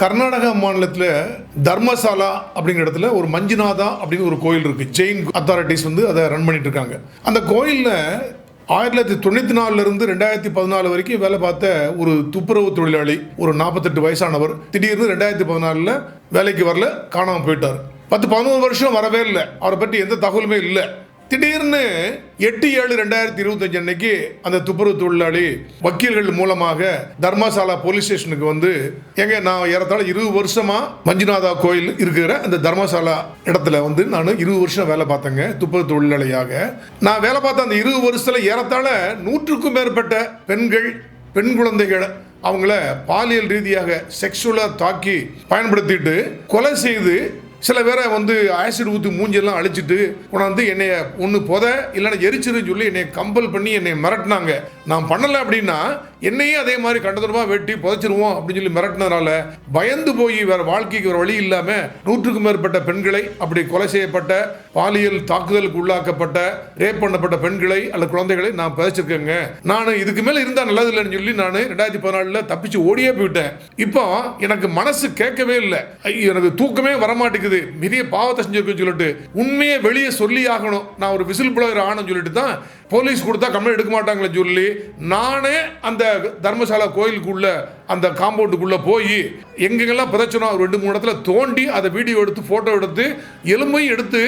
கர்நாடகா மாநிலத்தில் தர்மசாலா அப்படிங்கிற இடத்துல ஒரு மஞ்சுநாதா அப்படின்னு ஒரு கோயில் இருக்கு. ஜெயின் அத்தாரிட்டிஸ் வந்து அதை ரன் பண்ணிட்டு இருக்காங்க. அந்த கோயிலில் ஆயிரத்தி தொள்ளாயிரத்தி தொண்ணூற்றி நாலுலேருந்து ரெண்டாயிரத்தி பதினாலு வரைக்கும் வேலை பார்த்த ஒரு துப்புரவு தொழிலாளி ஒரு நாற்பத்தெட்டு வயசானவர் திடீர்னு ரெண்டாயிரத்தி பதினாலில் வேலைக்கு வரல காணாமல் போயிட்டார். பத்து பதினோரு வருஷம் வரவே இல்லை. அவரை பற்றி எந்த தகவலுமே இல்லை. திடீர்னு எட்டு ஏழு ரெண்டாயிரத்தி இருபத்தஞ்சு அன்னைக்கு அந்த துப்புரவு தொழிலாளி வக்கீல்கள் மூலமாக தர்மசாலா போலீஸ் ஸ்டேஷனுக்கு வந்து எங்க நான் ஏறத்தாழ இருபது வருஷமா மஞ்சுநாதா கோயில் இருக்கிற அந்த தர்மசாலா இடத்துல வந்து நான் இருபது வருஷம் வேலை பார்த்தேங்க துப்புரவு தொழிலாளியாக. நான் வேலை பார்த்த அந்த இருபது வருஷத்துல ஏறத்தாழ நூற்றுக்கும் மேற்பட்ட பெண்கள் பெண் குழந்தைகள் அவங்கள பாலியல் ரீதியாக செக்ஷுவலாக தாக்கி பயன்படுத்திட்டு கொலை செய்து சில பேரை வந்து ஆசிட் ஊற்றி மூஞ்செல்லாம் அழிச்சிட்டு கொண்டாந்து என்னைய ஒன்று புத இல்லைன்னா எரிச்சிருன்னு சொல்லி என்னை கம்பல் பண்ணி என்னை மிரட்டினாங்க. நான் பண்ணலை அப்படின்னா என்னையே அதே மாதிரி கண்டதுரமாக வெட்டி புதைச்சிருவோம் அப்படின்னு சொல்லி மிரட்டினதுனால பயந்து போய் வேற வாழ்க்கைக்கு ஒரு வழி இல்லாமல் நூற்றுக்கும் மேற்பட்ட பெண்களை அப்படி கொலை செய்யப்பட்ட பாலியல் தாக்குதலுக்கு உள்ளாக்கப்பட்ட ரேப் பண்ணப்பட்ட பெண்களை அல்ல குழந்தைகளை நான் புதைச்சிருக்கேங்க. நான் இதுக்கு மேலே இருந்தால் நல்லது இல்லைன்னு சொல்லி நான் ரெண்டாயிரத்தி பதினாலில் தப்பிச்சு ஓடியே போயிட்டேன். இப்போ எனக்கு மனசு கேட்கவே இல்லை. ஐயோ, எனக்கு தூக்கமே வரமாட்டேங்குது. பெரிய பாவத்தை செஞ்சிருக்குன்னு சொல்லிட்டு உண்மையை வெளியே சொல்லி ஆகணும். நான் ஒரு விசில் புலகர் ஆகணும்னு சொல்லிட்டு தான் போலீஸ் கொடுத்தா கம்ப்ளைண்ட் எடுக்க மாட்டாங்களே சொல்லி நானே அந்த தர்மசாலா கோயிலுக்குள்ள அந்த காம்பவுண்டுக்குள்ள போய் எங்கெங்கெல்லாம் பிரச்சனை ஒரு ரெண்டு மூணு இடத்துல தோண்டி அதை வீடியோ எடுத்து ஃபோட்டோ எடுத்து எலும்பையும் எடுத்து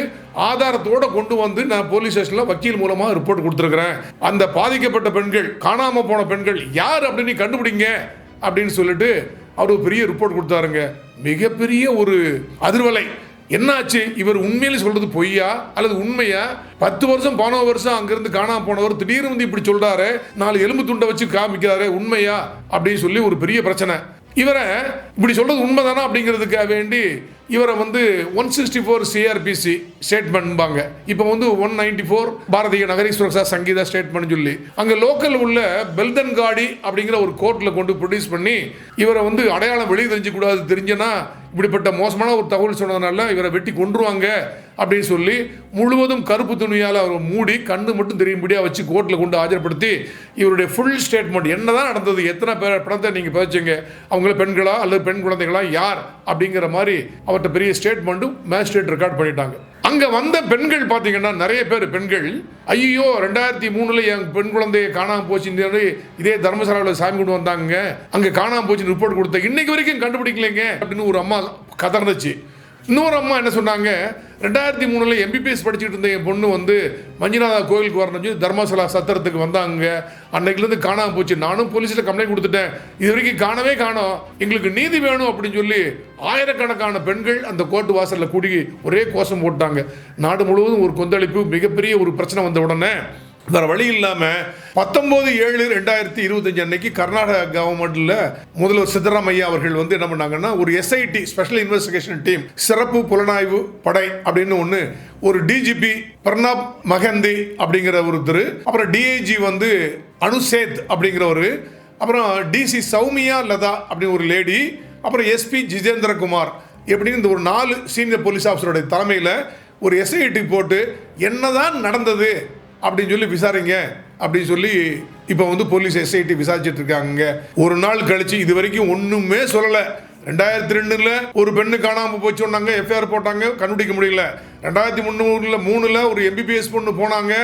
ஆதாரத்தோட கொண்டு வந்து நான் போலீஸ் ஸ்டேஷனில் வக்கீல் மூலமாக ரிப்போர்ட் கொடுத்துருக்குறேன். அந்த பாதிக்கப்பட்ட பெண்கள் காணாமல் போன பெண்கள் யார் அப்படின்னு நீ கண்டுபிடிங்க. அப்படின்னு சொல்லிட்டு அவர் பெரிய ரிப்போர்ட் கொடுத்தாருங்க. மிகப்பெரிய ஒரு அதிர்வலை. என்னாச்சு? இவர் உண்மையிலே சொல்றது பொய்யா? அல்லது உண்மையா? பத்து வருஷம் போன வருஷம் அங்கிருந்து காணாம போனவர் திடீர்னு வந்து இப்படி சொல்றாரு. நாலு எலும்பு துண்டை வச்சு காமிக்கிறாரு. உண்மையா? அப்படின்னு சொல்லி ஒரு பெரிய பிரச்சனை. இவரை இப்படி சொல்றது உண்மைதானா அப்படிங்கிறதுக்காக வேண்டி இவரை வந்து ஒன் சிக்ஸ்டி ஃபோர் சிஆர்பிசி ஸ்டேட்மெண்ட்பாங்க இப்போ வந்து one ninety four Bharatiya Nagarik Suraksha Sanhita statement சொல்லி அங்கே லோக்கல் உள்ள பெல்தன்காடி அப்படிங்கிற ஒரு கோர்ட்டில் கொண்டு ப்ரொடியூஸ் பண்ணி இவரை வந்து அடையாளம் வெளியே தெரிஞ்சக்கூடாது தெரிஞ்சனா இப்படிப்பட்ட மோசமான ஒரு தகவல் சொன்னதுனால இவரை வெட்டி கொன்றுவாங்க அப்படின்னு சொல்லி முழுவதும் கருப்பு துணியால் அவர் மூடி கண்ணு மட்டும் தெரியும்படியாக வச்சு கோர்ட்டில் கொண்டு ஆஜர்படுத்தி இவருடைய ஃபுல் ஸ்டேட்மெண்ட் என்னதான் நடந்தது எத்தனை பேர் பணத்தை நீங்கள் பேச்சுங்க அவங்கள பெண்களா அல்லது பெண் குழந்தைகளா யார் அப்படிங்கிற மாதிரி அவர்கிட்ட பெரிய ஸ்டேட்மெண்ட்டும் மேஜிஸ்ட்ரேட் ரெக்கார்ட் பண்ணிட்டாங்க. அங்கே வந்த பெண்கள் பார்த்தீங்கன்னா நிறைய பேர் பெண்கள். ஐயோ ரெண்டாயிரத்தி மூணில் என் பெண் குழந்தைய காணாமல் போச்சுன்னு இதே தர்மசாலாவில் சாமி கொண்டு வந்தாங்க. அங்கே காணாமல் போச்சுன்னு ரிப்போர்ட் கொடுத்த. இன்னைக்கு வரைக்கும் கண்டுபிடிக்கலைங்க அப்படின்னு ஒரு அம்மா கதர்ந்துச்சு இன்னொரு அம்மா என்ன சொன்னாங்க? ரெண்டாயிரத்தி மூணில் எம்பிபிஎஸ் படிச்சுட்டு இருந்த என் பொண்ணு வந்து மஞ்சுநாதா கோயிலுக்கு வரணும்னு சொல்லி தர்மசாலா சத்திரத்துக்கு வந்தாங்க. அன்னைக்குலேருந்து காணாமல் போச்சு. நானும் போலீஸில் கம்ப்ளைண்ட் கொடுத்துட்டேன். இது வரைக்கும் காணவே காணோம். எங்களுக்கு நீதி வேணும் அப்படின்னு சொல்லி ஆயிரக்கணக்கான பெண்கள் அந்த கோர்ட்டு வாசலில் கூடி ஒரே கோஷம் போட்டாங்க. நாடு முழுவதும் ஒரு கொந்தளிப்பு மிகப்பெரிய ஒரு பிரச்சனை வந்த உடனே வேற வழி இல்லாமல் பத்தொம்போது ஏழு ரெண்டாயிரத்தி இருபத்தஞ்சு அன்னைக்கு கர்நாடகா கவர்மெண்ட்ல முதல்வர் சித்தராமையா அவர்கள் வந்து என்ன பண்ணாங்கன்னா ஒரு எஸ்ஐடி ஸ்பெஷல் இன்வெஸ்டிகேஷன் டீம் சிறப்பு புலனாய்வு படை அப்படின்னு ஒன்று ஒரு டிஜிபி பிரணாப் மகந்தி அப்படிங்கிற ஒருத்தர் அப்புறம் டிஐஜி வந்து அனுசேத் அப்படிங்கிற ஒரு அப்புறம் டிசி சௌமியா லதா அப்படின்னு ஒரு லேடி அப்புறம் எஸ்பி ஜிதேந்திரகுமார் எப்படின்னு இந்த ஒரு நாலு சீனியர் போலீஸ் ஆஃபீஸருடைய தலைமையில் ஒரு எஸ்ஐடி போட்டு என்னதான் நடந்தது அப்படின்னு சொல்லி விசாரிங்க. அப்படின்னு சொல்லி இப்போ வந்து போலீஸ் எஸ்ஐடி விசாரிச்சுட்டு இருக்காங்க. ஒரு நாள் கழிச்சு இது வரைக்கும் ஒன்றுமே சொல்லலை. ரெண்டாயிரத்தி ரெண்டுல ஒரு பெண்ணு காணாமல் போச்சு சொன்னாங்க. எஃப்ஐஆர் போட்டாங்க. கண்டுபிடிக்க முடியல. ரெண்டாயிரத்தி முந்நூறுல மூணுல ஒரு எம்பிபிஎஸ் பொண்ணு போனாங்க.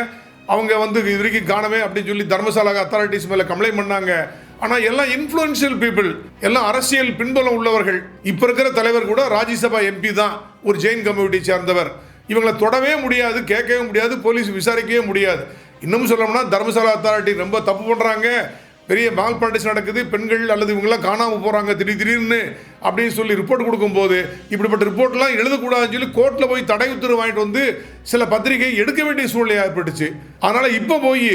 அவங்க வந்து இது வரைக்கும் காணவே அப்படின்னு சொல்லி தர்மசாலா அத்தாரிட்டிஸ் மேலே கம்ப்ளைண்ட் பண்ணாங்க. ஆனால் எல்லாம் இன்ஃப்ளூயன்ஷியல் பீப்புள் எல்லாம் அரசியல் பின்புலம் உள்ளவர்கள். இப்போ இருக்கிற தலைவர் கூட ராஜ்யசபா எம்பி தான். ஒரு ஜெயின் கம்யூனிட்டி சேர்ந்தவர். இவங்களை தொடவே முடியாது கேட்கவே முடியாது போலீஸ் விசாரிக்கவே முடியாது. இன்னும் சொல்லணும்னா தர்மசாலா அத்தாரிட்டி ரொம்ப தப்பு பண்ணுறாங்க பெரிய மால் பாலிடிக்ஸ் நடக்குது பெண்கள் அல்லது இவங்கெல்லாம் காணாமல் போகிறாங்க திடீர் திடீர்னு அப்படின்னு சொல்லி ரிப்போர்ட் கொடுக்கும்போது இப்படிப்பட்ட ரிப்போர்ட்லாம் எழுதக்கூடாதுன்னு சொல்லி கோர்ட்டில் போய் தடை உத்தரவு வாங்கிட்டு வந்து சில பத்திரிகை எடுக்க வேண்டிய சூழ்நிலை ஏற்பட்டுச்சு. அதனால் இப்போ போய்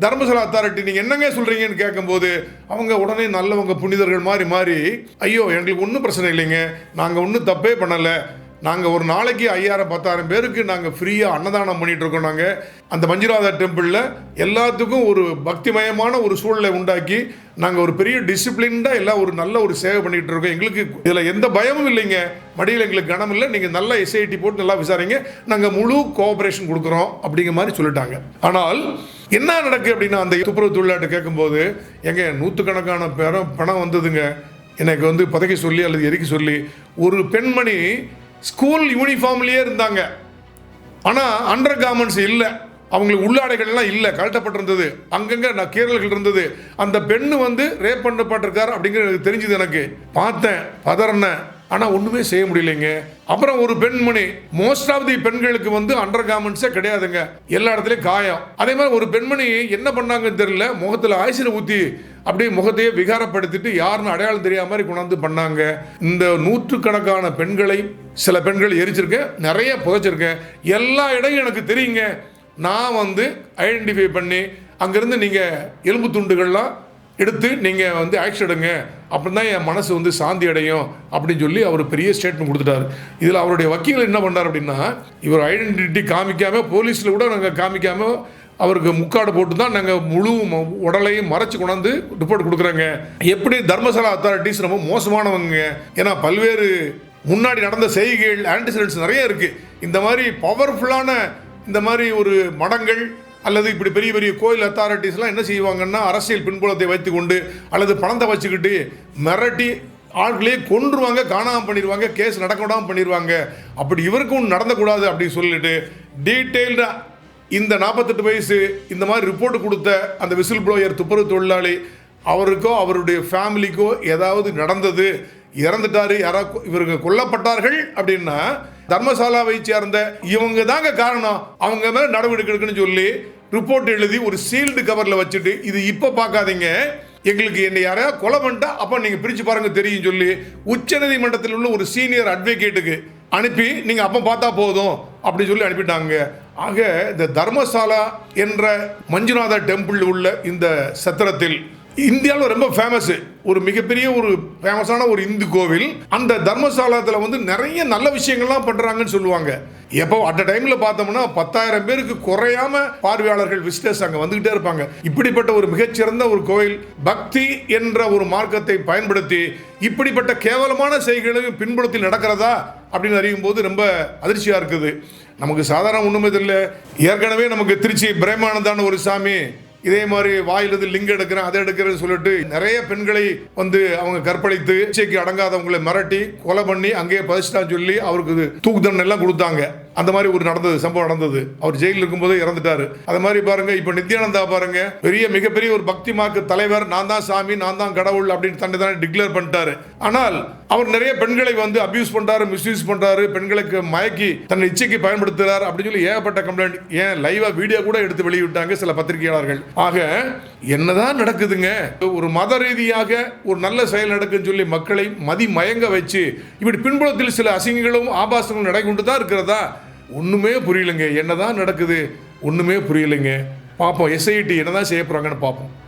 தர்மசாலா அத்தாரிட்டி நீங்கள் என்னங்க சொல்கிறீங்கன்னு கேட்கும்போது அவங்க உடனே நல்லவங்க புனிதர்கள் மாதிரி மாறி ஐயோ எங்களுக்கு ஒன்றும் பிரச்சனை இல்லைங்க நாங்கள் ஒன்றும் தப்பே பண்ணலை நாங்கள் ஒரு நாளைக்கு ஐயாயிரம் பத்தாயிரம் பேருக்கு நாங்கள் ஃப்ரீயாக அன்னதானம் பண்ணிகிட்டு இருக்கோம் நாங்கள் அந்த மஞ்சுநாதா டெம்பிளில் எல்லாத்துக்கும் ஒரு பக்திமயமான ஒரு சூழலை உண்டாக்கி நாங்கள் ஒரு பெரிய டிசிப்ளின்டாக எல்லாம் ஒரு நல்ல ஒரு சேவை பண்ணிகிட்டு இருக்கோம் எங்களுக்கு இதில் எந்த பயமும் இல்லைங்க. மடியில் எங்களுக்கு கனம் இல்லை. நீங்கள் நல்ல எஸ்ஐடி போட்டு நல்லா விசாரிங்க. நாங்கள் முழு கோஆப்ரேஷன் கொடுக்குறோம் அப்படிங்கிற மாதிரி சொல்லிட்டாங்க. ஆனால் என்ன நடக்கு அப்படின்னா அந்த துப்புரவு தொழிலாட்டை கேட்கும்போது எங்க நூற்றுக்கணக்கான பேரும் பணம் வந்ததுங்க. எனக்கு வந்து பதக்கி சொல்லி அல்லது எரிக்க சொல்லி ஒரு பெண்மணி ஸ்கூல் யூனிஃபார்ம்லேயே இருந்தாங்க. ஆனால் அண்டர் கார்மெண்ட்ஸ் இல்லை. அவங்களுக்கு உள்ளாடைகள் எல்லாம் இல்லை. கழட்டப்பட்டிருந்தது. அங்கங்கே நான் கீரல்கள் இருந்தது. அந்த பெண்ணு வந்து ரேப் பண்ணப்பட்டிருக்கார் அப்படிங்கிறது எனக்கு தெரிஞ்சுது எனக்கு. பார்த்தேன் பதறினேன். ஆனால் ஒன்றுமே செய்ய முடியலைங்க. அப்புறம் ஒரு பெண்மணி மோஸ்ட் ஆஃப் தி பெண்களுக்கு வந்து அண்டர் கார்மெண்ட்ஸே கிடையாதுங்க. எல்லா இடத்துலையும் காயம். அதே மாதிரி ஒரு பெண்மணி என்ன பண்ணாங்கன்னு தெரியல முகத்தில் ஆசிரியர் ஊற்றி அப்படியே முகத்தையே விகாரப்படுத்திட்டு யாருன்னு அடையாளம் தெரியாத மாதிரி கொண்டாந்து பண்ணாங்க. இந்த நூற்றுக்கணக்கான பெண்களை சில பெண்கள் எரிச்சிருக்கேன் நிறைய புதைச்சிருக்கேன் எல்லா இடையும் எனக்கு தெரியுங்க. நான் வந்து ஐடென்டிஃபை பண்ணி அங்கேருந்து நீங்கள் எலும்பு துண்டுகள்லாம் எடுத்து நீங்கள் வந்து ஆக்ஷன் எடுங்க. அப்படின்னு தான் என் மனசு வந்து சாந்தி அடையும் அப்படின்னு சொல்லி அவர் பெரிய ஸ்டேட்மெண்ட் கொடுத்துட்டாரு. இதில் அவருடைய வக்கீல் என்ன பண்ணார் அப்படின்னா இவர் ஐடென்டிட்டி காமிக்காமல் போலீஸில் கூட நாங்கள் காமிக்காமல் அவருக்கு முக்காடு போட்டு தான் நாங்கள் முழு உடலையும் மறைச்சு கொண்டாந்து ரிப்போர்ட் கொடுக்குறாங்க. எப்படி தர்மசாலா அத்தாரிட்டிஸ் ரொம்ப மோசமானவங்க. ஏன்னா பல்வேறு முன்னாடி நடந்த செய்கைகள் ஆன்டிசிடென்ட்ஸ் நிறைய இருக்குது இந்த மாதிரி பவர்ஃபுல்லான இந்த மாதிரி ஒரு மடங்கள் அல்லது இப்படி பெரிய பெரிய கோயில் அத்தாரிட்டிஸ்லாம் என்ன செய்வாங்கன்னா அரசியல் பின்புலத்தை வைத்துக்கொண்டு அல்லது பணத்தை வச்சுக்கிட்டு மிரட்டி ஆட்களே கொன்றுவாங்க காணாமல் பண்ணிடுவாங்க கேஸ் நடக்க விடாமல் பண்ணிடுவாங்க அப்படி இவருக்கும் நடந்தக்கூடாது அப்படின்னு சொல்லிட்டு டீட்டெயில்டாக இந்த நாற்பத்தெட்டு வயசு இந்த மாதிரி ரிப்போர்ட் கொடுத்த அந்த விசில் ப்ளோயர் துப்புரவு தொழிலாளி அவருக்கோ அவருடைய ஃபேமிலிக்கோ ஏதாவது நடந்தது இறந்துட்டாரு யாரா இவருக்கு கொல்லப்பட்டார்கள் அப்படின்னா தர்மசாலாவை சேர்ந்த இவங்க தாங்க காரணம். அவங்க மேல நடவடிக்கை எடுக்கணும்னு சொல்லி ரிப்போர்ட் எழுதி ஒரு சீல்டு கவர்ல வச்சுட்டு இது இப்ப பார்க்காதீங்க. எங்களுக்கு என்னை யாரையா கொலை பண்ணிட்டா அப்போ நீங்கள் பிரித்து பாருங்க தெரியும் சொல்லி உச்சநீதிமன்றத்தில் உள்ள ஒரு சீனியர் அட்வொகேட்டுக்கு அனுப்பி நீங்கள் அப்போ பார்த்தா போதும் அப்படின்னு சொல்லி அனுப்பிட்டாங்க. ஆக இந்த தர்மசாலா என்ற மஞ்சுநாத டெம்பிள் உள்ள இந்த சத்திரத்தில் இந்தியாவில் ரொம்ப ஃபேமஸ் ஒரு மிகப்பெரிய ஒரு ஃபேமஸான ஒரு இந்து கோவில். அந்த தர்மசாலத்தில் வந்து நிறைய நல்ல விஷயங்கள்லாம் பண்ணுறாங்கன்னு சொல்லுவாங்க. எப்போ அட் டைமில் பார்த்தோம்னா பத்தாயிரம் பேருக்கு குறையாம பார்வையாளர்கள் விசிட்டர்ஸ் அங்கே வந்துகிட்டே இருப்பாங்க. இப்படிப்பட்ட ஒரு மிகச்சிறந்த ஒரு கோயில் பக்தி என்ற ஒரு மார்க்கத்தை பயன்படுத்தி இப்படிப்பட்ட கேவலமான செய்களையும் பின்புலத்தில் நடக்கிறதா அப்படின்னு அறியும் போது ரொம்ப அதிர்ச்சியாக இருக்குது. நமக்கு சாதாரண ஒன்றுமே இல்லை ஏற்கனவே நமக்கு திருச்சி பிரேமானந்தான ஒரு சாமி இதே மாதிரி வாயிலிருந்து லிங்க் எடுக்கிறேன் அதை எடுக்கிறேன்னு சொல்லிட்டு நிறைய பெண்களை வந்து அவங்க கற்பழித்து இச்சைக்கு அடங்காதவங்களை மிரட்டி கொலை பண்ணி அங்கேயே பதிச்சிட்டான்னு சொல்லி அவருக்கு தூக்கு தண்டனை எல்லாம் கொடுத்தாங்க. அந்த மாதிரி ஒரு நடந்தது சம்பவம் நடந்தது. அவர் ஜெயிலில் இருக்கும்போது இறந்துட்டாரு. அது மாதிரி பாருங்க இப்போ நித்யானந்தா பாருங்க பெரிய மிகப்பெரிய ஒரு பக்தி மார்க்கு தலைவர் நான் தான் சாமி நான் தான் கடவுள் அப்படின்னு தன்னை தானே டிக்ளேர் பண்ணிட்டாரு. ஆனால் அவர் நிறைய பெண்களை வந்து அபியூஸ் பண்றாரு மிஸ்யூஸ் பண்றாரு பெண்களுக்கு மயக்கி தன்னை இச்சைக்கு பயன்படுத்துறாரு அப்படின்னு சொல்லி ஏகப்பட்ட கம்ப்ளைண்ட் ஏன்? லைவா வீடியோ கூட எடுத்து வெளியிட்டாங்க சில பத்திரிகையாளர்கள். ஆக என்னதான் நடக்குதுங்க? ஒரு மத ரீதியாக ஒரு நல்ல செயல் நடக்குன்னு சொல்லி மக்களை மதி மயங்க வச்சு இப்படி பின்புலத்தில் சில அசிங்கங்களும் ஆபாசங்களும் நடைகொண்டு தான் இருக்கிறதா? ஒண்ணுமே புரியலைங்க. என்னதான் நடக்குது? ஒண்ணுமே புரியலைங்க. பார்ப்போம். எஸ்ஐடி என்னதான் செய்ய போறாங்கன்னு பார்ப்போம்.